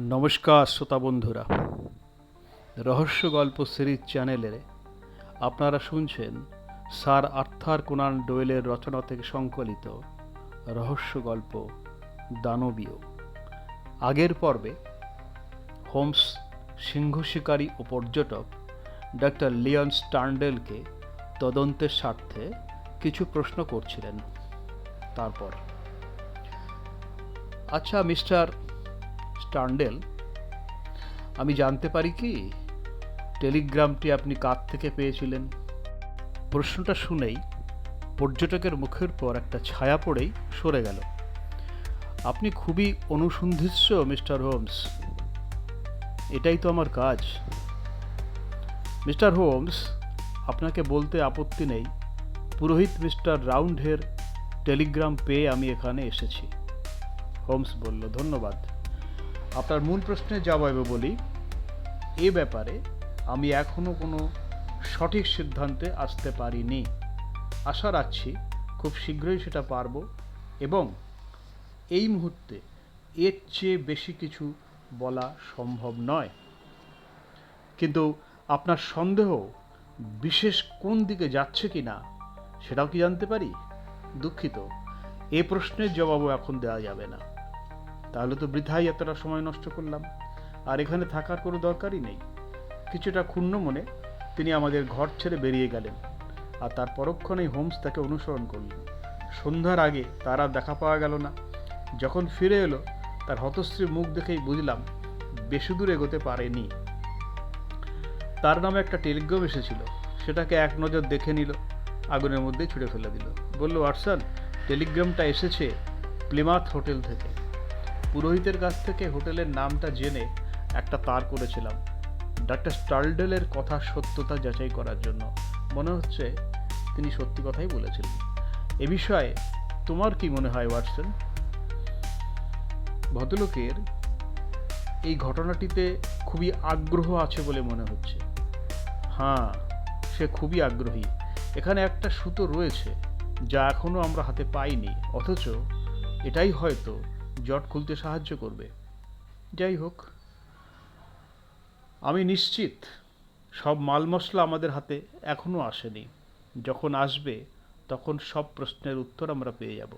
নমস্কার শ্রোতা বন্ধুরা। রহস্য গল্প সিরিজ চ্যানেলে আপনারা শুনছেন স্যার আর্থার কোনান ডোয়েলের রচনা থেকে সংকলিত রহস্য গল্প দানবীয়। আগের পর্বে হোমস সিংহ শিকারী ও পর্যটক ডক্টর লিয়ন স্টার্ন্ডেলকে তদন্তের স্বার্থে কিছু প্রশ্ন করছিলেন। তারপর। আচ্ছা মিস্টার স্টার্ন্ডেল আমি জানতে পারি কি, টেলিগ্রামটি আপনি কার থেকে পেয়েছিলেন? প্রশ্নটা শুনেই পর্যটকের মুখের পর একটা ছায়া পড়েই সরে গেল। আপনি খুবই অনুসন্ধিৎস, মিস্টার হোমস। এটাই তো আমার কাজ। মিস্টার হোমস, আপনাকে বলতে আপত্তি নেই। পুরোহিত মিস্টার রাউন্ডের টেলিগ্রাম পেয়ে আমি এখানে এসেছি। হোমস বলল, ধন্যবাদ। আপনার মূল প্রশ্নের জবাবে বলি, এ ব্যাপারে আমি এখনও কোনো সঠিক সিদ্ধান্তে আসতে পারিনি। আশা রাখছি খুব শীঘ্রই সেটা পারব এবং এই মুহূর্তে এর চেয়ে বেশি কিছু বলা সম্ভব নয়। কিন্তু আপনার সন্দেহ বিশেষ কোন দিকে যাচ্ছে কি না সেটাও কি জানতে পারি? দুঃখিত। এ প্রশ্নের জবাবও এখন দেওয়া যাবে না। তাহলে তো বৃথাই এতটা সময় নষ্ট করলাম। আর এখানে থাকার কোনো দরকারই নেই। কিছুটা ক্ষুণ্ণ মনে তিনি আমাদের ঘর ছেড়ে বেরিয়ে গেলেন আর তার পরক্ষণেই হোমস তাকে অনুসরণ করলেন। সন্ধ্যার আগে তার আর দেখা পাওয়া গেল না। যখন ফিরে এলো, তার হতশ্রী মুখ দেখেই বুঝলাম বেশি দূর এগোতে পারেনি। তার নামে একটা টেলিগ্রাম এসেছিল। সেটাকে এক নজর দেখে নিল, আগুনের মধ্যে ছুঁড়ে ফেলে দিল। বলল ওয়াটসন টেলিগ্রামটা এসেছে প্লিমাথ হোটেল থেকে। পুরোহিতের কাছ থেকে হোটেলের নামটা জেনে একটা তার করেছিলাম। ডাক্তার স্টার্ডেলের কথা সত্যতা যাচাই করার জন্য। মনে হচ্ছে তিনি সত্যি কথাই বলেছিলেন। এ বিষয়ে তোমার কি মনে হয়, ওয়াটসন? ভদ্রলোকের এই ঘটনাটিতে খুবই আগ্রহ আছে বলে মনে হচ্ছে। হ্যাঁ সে খুবই আগ্রহী। এখানে একটা সুতো রয়েছে, যা এখনও আমরা হাতে পাইনি। অথচ এটাই হয়তো জট খুলতে সাহায্য করবে। যাই হোক, আমি নিশ্চিত সব মাল মশলা আমাদের হাতে এখনও আসেনি। যখন আসবে, তখন সব প্রশ্নের উত্তর আমরা পেয়ে যাব।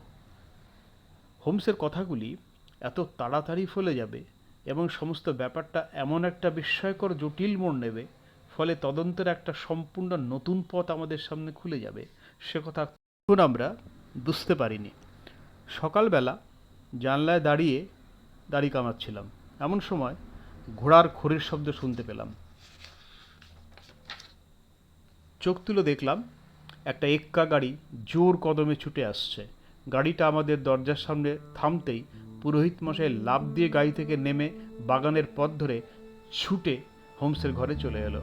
হোমসের কথাগুলি এত তাড়াতাড়ি ফলে যাবে এবং সমস্ত ব্যাপারটা এমন একটা বিস্ময়কর জটিল মোড় নেবে, ফলে তদন্তের একটা সম্পূর্ণ নতুন পথ আমাদের সামনে খুলে যাবে, সে কথা এখন আমরা বুঝতে পারিনি। সকালবেলা জানলায় দাঁড়িয়ে দাড়ি কামাচ্ছিলাম। এমন সময় ঘোড়ার খড়ির শব্দ শুনতে পেলাম। চোখ তুলে দেখলাম একটা এক্কা গাড়ি জোর কদমে ছুটে আসছে। গাড়িটা আমাদের দরজার সামনে থামতেই পুরোহিত মশাই লাভ দিয়ে গাড়ি থেকে নেমে বাগানের পথ ধরে ছুটে হোমসের ঘরে চলে এলো।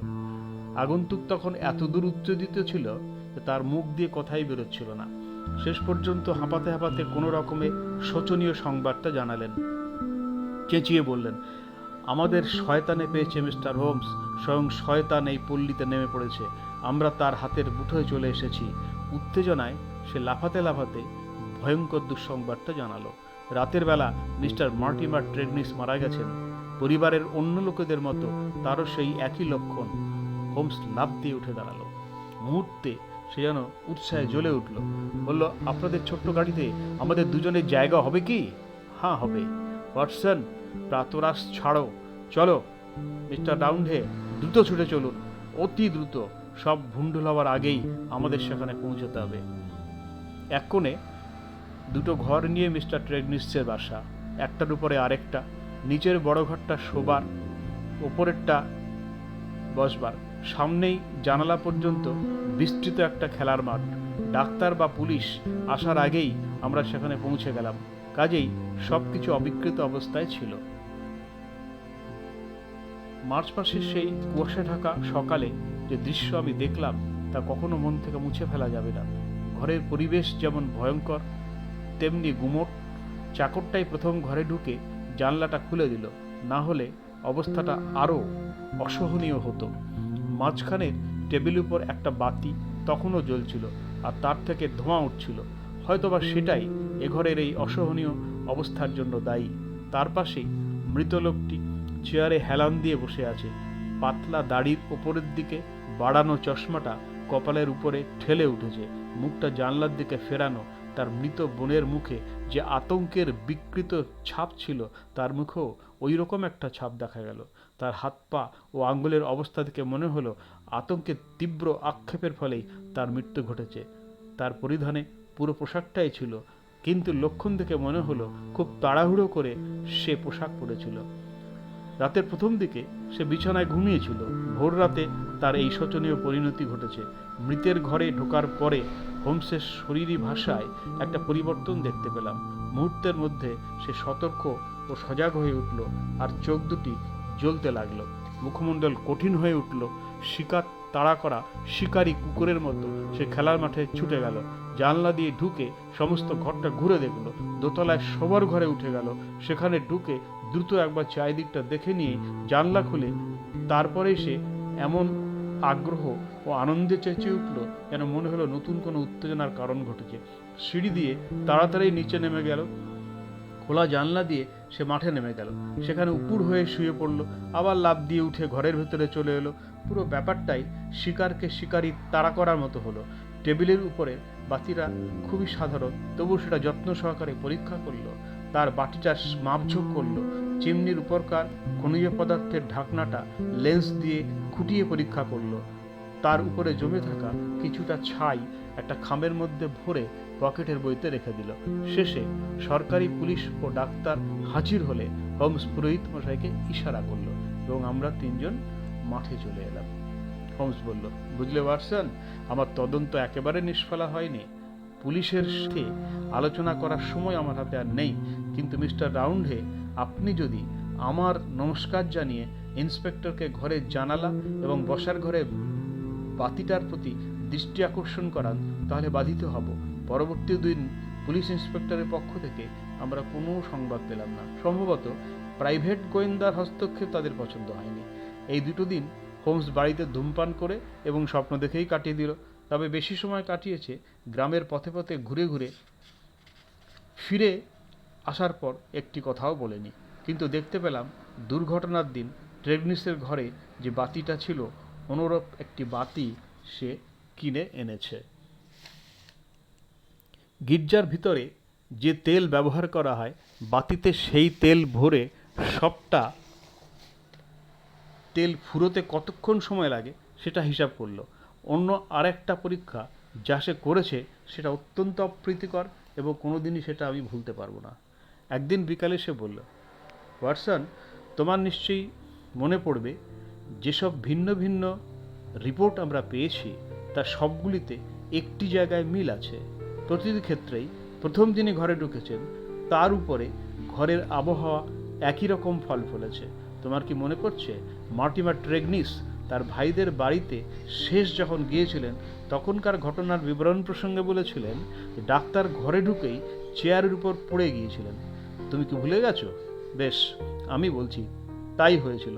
আগন্তুক তখন এত দূর উত্তেজিত ছিল তার মুখ দিয়ে কথাই বেরোচ্ছিল না। শেষ পর্যন্ত হাঁপাতে হাঁপাতে কোনো রকমে শোচনীয় সংবাদটা জানালেন। চেঁচিয়ে বললেন, আমাদের শয়তানে পেয়েছে মিস্টার হোমস, স্বয়ং শয়তান এই পল্লীতে নেমে পড়েছে। আমরা তার হাতের মুঠোয় চলে এসেছি। উত্তেজনায় সে লাফাতে লাফাতে ভয়ঙ্কর দুঃসংবাদটা জানালো। রাতের বেলা মিস্টার মার্টিমার ট্রেডনিস মারা গেছেন। পরিবারের অন্য লোকেদের মতো তারও সেই একই লক্ষণ। হোমস লাভ দিয়ে উঠে দাঁড়াল। মুহূর্তে সে যেন উৎসাহে জ্বলে উঠল। বলল আপনাদের ছোট্ট গাড়িতে আমাদের দুজনের জায়গা হবে কি? হ্যাঁ হবে। ওয়াটসন প্রাতরাস ছাড়ো। চলো মিস্টার ডাউনহে দ্রুত ছুটে চলুন। অতি দ্রুত। সব ভুন্ডুল হওয়ার আগেই আমাদের সেখানে পৌঁছতে হবে। এক কোণে দুটো ঘর নিয়ে মিস্টার ট্রেগনিসের বাসা। একটার উপরে আরেকটা নিচের বড় ঘরটা শোবার ওপরেরটা বসবার। সামনেই জানালা পর্যন্ত বিস্তৃত একটা খেলার মাঠ। ডাক্তার বা পুলিশ আসার আগেই আমরা সেখানে পৌঁছে গেলাম। কাজেই সব কিছু অবিকৃত অবস্থায় ছিল। মার্চ মাসের সেই কুয়াশা ঢাকা সকালে যে দৃশ্য আমি দেখলাম, তা কখনো মন থেকে মুছে ফেলা যাবে না। ঘরের পরিবেশ যেমন ভয়ঙ্কর, তেমনি গুমট। চাকরটাই প্রথম ঘরে ঢুকে জানলাটা খুলে দিল। না হলে অবস্থাটা আরও অসহনীয় হতো। মাঝখানে টেবিল উপর একটা বাতি তখনও জ্বলছিল আর তার থেকে ধোঁয়া উঠছিল। হয়তোবা সেটাই এ ঘরের এই অসহনীয় অবস্থার জন্য দায়ী। তার পাশেই মৃত লোকটি চেয়ারে হেলান দিয়ে বসে আছে। পাতলা দাড়ির ওপরের দিকে বাড়ানো চশমাটা কপালের উপরে ঠেলে উঠেছে। মুখটা জানলার দিকে ফেরানো তার মৃত বোনের মুখে যে আতঙ্কের বিকৃত ছাপ ছিল, তার মুখেও ওই রকম একটা ছাপ দেখা গেল। তার হাত পা ও আঙ্গুলের অবস্থা থেকে মনে হলো, আতঙ্কের তীব্র আক্ষেপের ফলেই তার মৃত্যু ঘটেছে। তার পরিধানে পুরো পোশাকটাই ছিল, কিন্তু লক্ষণ দেখে মনে হলো, খুব তাড়াহুড়ো করে সে পোশাক পরেছিল। রাতের প্রথম দিকে সে বিছানায় ঘুমিয়েছিল। ভোর রাতে তার এই শোচনীয় পরিণতি ঘটেছে। মৃতের ঘরে ঢোকার পরে হোমসের শরীরী ভাষায় একটা পরিবর্তন দেখতে পেলাম। মুহূর্তের মধ্যে সে সতর্ক ও সজাগ হয়ে উঠল আর চোখ দুটি জ্বলতে লাগল। মুখমণ্ডল কঠিন হয়ে উঠল। শিকার তাড়া করা শিকারী কুকুরের মতো সে খেলার মাঠে ছুটে গেল। জানলা দিয়ে ঢুকে সমস্ত ঘরটা ঘুরে দেখল। দোতলায় সবার ঘরে উঠে গেল। সেখানে ঢুকে দ্রুত একবার চারিদিকটা দেখে নিয়ে জানলা খুলে তারপরে সে এমন আগ্রহ ও আনন্দে চেঁচিয়ে উঠল, যেন মনে হলো নতুন কোনো উত্তেজনার কারণ ঘটেছে। সিঁড়ি দিয়ে তাড়াতাড়ি নিচে নেমে গেল। খোলা জানলা দিয়ে সে মাঠে নেমে গেল। সেখানে উপুর হয়ে শুয়ে পড়ল। আবার লাফ দিয়ে উঠে ঘরের ভেতরে চলে এলো। পুরো ব্যাপারটাই শিকারকে শিকারি তাড়া করার মতো হলো। টেবিলের উপরে বাতিরা খুবই সাধারণ তবু সেটা যত্ন সহকারে পরীক্ষা করল। তার বাটিটা মাপঝোঁক করল। চিমনির উপরকার খনিজ পদার্থের ঢাকনাটা লেন্স দিয়ে খুঁটিয়ে পরীক্ষা করল। তার উপরে জমে থাকা কিছুটা ছাই একটা খামের মধ্যে ভরে পকেটের বইতে রেখে দিল। শেষে সরকারি পুলিশ ও ডাক্তার হাজির হলে হোমস পুরোহিত মশাইকে ইশারা করল এবং আমরা তিনজন মাঠে চলে এলাম। হোমস বলল, বুঝলে পারছেন আমার তদন্ত একেবারে নিষ্ফলা হয়নি। পুলিশের সাথে আলোচনা করার সময় আমার হাতে আর নেই, কিন্তু মিস্টার রাউন্ডে আপনি যদি আমার নমস্কার জানিয়ে ইন্সপেক্টরকে ঘরে জানালা এবং বসার ঘরে বাতিটার প্রতি দৃষ্টি আকর্ষণ করান, তাহলে বাধিত হব। পরবর্তী দিন পুলিশ ইন্সপেক্টরের পক্ষ থেকে আমরা কোনো সংবাদ পেলাম না। সম্ভবত প্রাইভেট গোয়েন্দার হস্তক্ষেপ তাদের পছন্দ হয়নি। এই দুটো দিন হোমস বাড়িতে ধূমপান করে এবং স্বপ্ন দেখেই কাটিয়ে দিল। তবে বেশি সময় কাটিয়েছে গ্রামের পথে পথে ঘুরে ঘুরে ফিরে আসার পর একটি কথাও বলেনি। কিন্তু দেখতে পেলাম দুর্ঘটনার দিন ট্রেগনিসের ঘরে যে বাতিটা ছিল, অনুরূপ একটি বাতি সে কিনে এনেছে। গির্জার ভিতরে যে তেল ব্যবহার করা হয়, বাতিতে সেই তেল ভরে সবটা তেল ফুরোতে কতক্ষণ সময় লাগে সেটা হিসাব করল। অন্য আরেকটা পরীক্ষা যা সে করেছে সেটা অত্যন্ত অপ্রীতিকর এবং কোনোদিনই সেটা আমি ভুলতে পারব না। একদিন বিকালে সে বলল, ওয়াটসন, তোমার নিশ্চয়ই মনে পড়বে, যেসব ভিন্ন ভিন্ন রিপোর্ট আমরা পেয়েছি তার সবগুলিতে একটি জায়গায় মিল আছে। প্রতিটি ক্ষেত্রেই প্রথম দিনে ঘরে ঢুকেছেন, তার উপরে ঘরের আবহাওয়া একই রকম ফল ফলেছে। তোমার কি মনে পড়ছে মার্টিমার ট্রেগনিস তার ভাইদের বাড়িতে শেষ যখন গিয়েছিলেন, তখনকার ঘটনার বিবরণ প্রসঙ্গে বলেছিলেন ডাক্তার ঘরে ঢুকেই চেয়ারের উপর পড়ে গিয়েছিলেন। তুমি কি ভুলে গেছো? বেশ, আমি বলছি, তাই হয়েছিল।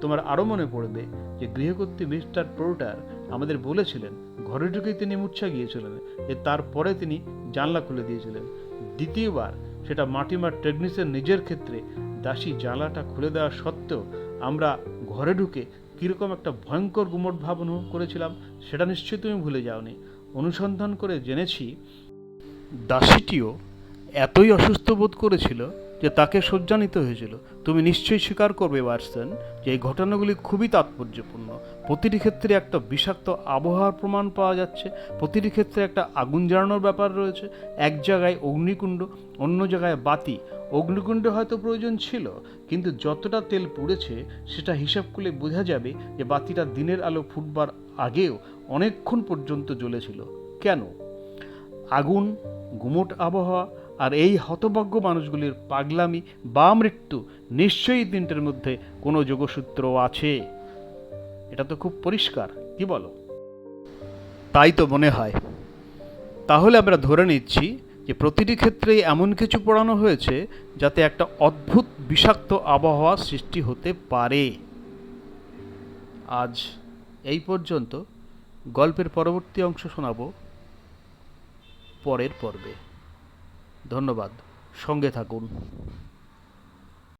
তোমার আরও মনে পড়বে যে গৃহকর্ত্রী মিস্টার পোর্টার আমাদের বলেছিলেন, ঘরে ঢুকেই তিনি মূর্ছা গিয়েছিলেন যে তারপরে তিনি জানলা খুলে দিয়েছিলেন। দ্বিতীয়বার সেটা মাটিমার টেকনিসের নিজের ক্ষেত্রে দাসী জানলাটা খুলে দেওয়া সত্ত্বেও আমরা ঘরে ঢুকে কীরকম একটা ভয়ঙ্কর গুমট ভাব অনুভব করেছিলাম, সেটা নিশ্চয়ই তুমি ভুলে যাওনি। অনুসন্ধান করে জেনেছি, দাসীটিও এতই অসুস্থ বোধ করেছিল যে তাকে শয্যা নিতে হয়েছিল। তুমি নিশ্চয়ই স্বীকার করবে ওয়াটসন যে এই ঘটনাগুলি খুবই তাৎপর্যপূর্ণ। প্রতিটি ক্ষেত্রে একটা বিষাক্ত আবহাওয়ার প্রমাণ পাওয়া যাচ্ছে। প্রতিটি ক্ষেত্রে একটা আগুন জ্বালানোর ব্যাপার রয়েছে। এক জায়গায় অগ্নিকুণ্ড, অন্য জায়গায় বাতি। অগ্নিকুণ্ডে হয়তো প্রয়োজন ছিল, কিন্তু যতটা তেল পুড়েছে, সেটা হিসাব করলে বোঝা যাবে যে বাতিটা দিনের আলো ফুটবার আগেও অনেকক্ষণ পর্যন্ত জ্বলেছিল। কেন? আগুন, গুমোট আবহাওয়া আর এই হতভাগ্য মানুষগুলির পাগলামি বা মৃত্যু নিশ্চয়ই তিনটের মধ্যে কোনো যোগসূত্র আছে। এটা তো খুব পরিষ্কার, কি বলো? তাই তো মনে হয়। তাহলে আমরা ধরে নিচ্ছি যে প্রতিটি ক্ষেত্রেই এমন কিছু পড়ানো হয়েছে যাতে একটা অদ্ভুত বিষাক্ত আবহাওয়া সৃষ্টি হতে পারে। আজ এই পর্যন্ত। গল্পের পরবর্তী অংশ শোনাবো। পরের পর্বে। ধন্যবাদ। সঙ্গে থাকুন।